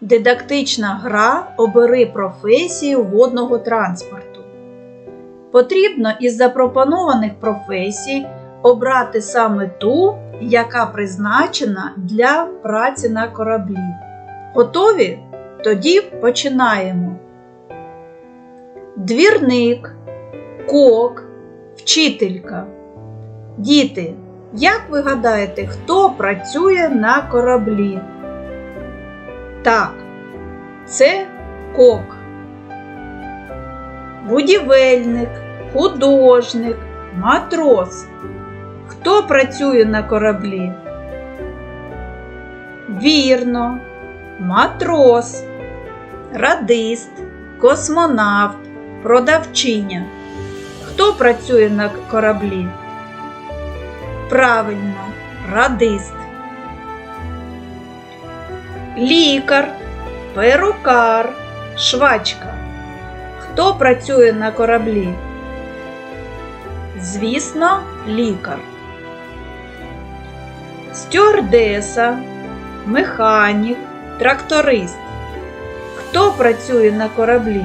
Дидактична гра Обери професію водного транспорту. Потрібно із запропонованих професій обрати саме ту, яка призначена для праці на кораблі. Готові? Тоді починаємо. Двірник, кок, вчителька. Діти, як ви гадаєте, хто працює на кораблі? Так, це кок. Будівельник, художник, матрос. Хто працює на кораблі? Вірно, матрос, радист, космонавт, продавчиня. Хто працює на кораблі? Правильно, радист. Лікар, перукар, швачка. Хто працює на кораблі? Звісно, лікар. Стюардеса, механік, тракторист. Хто працює на кораблі?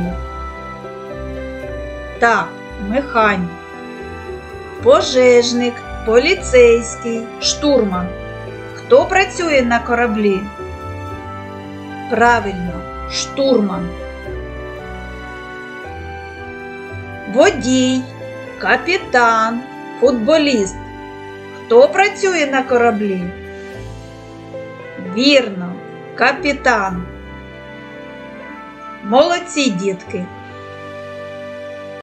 Так, механік. Пожежник, поліцейський, штурман. Хто працює на кораблі? Правильно, штурман. Водій, капітан, футболіст. Хто працює на кораблі? Вірно, капітан. Молодці, дітки!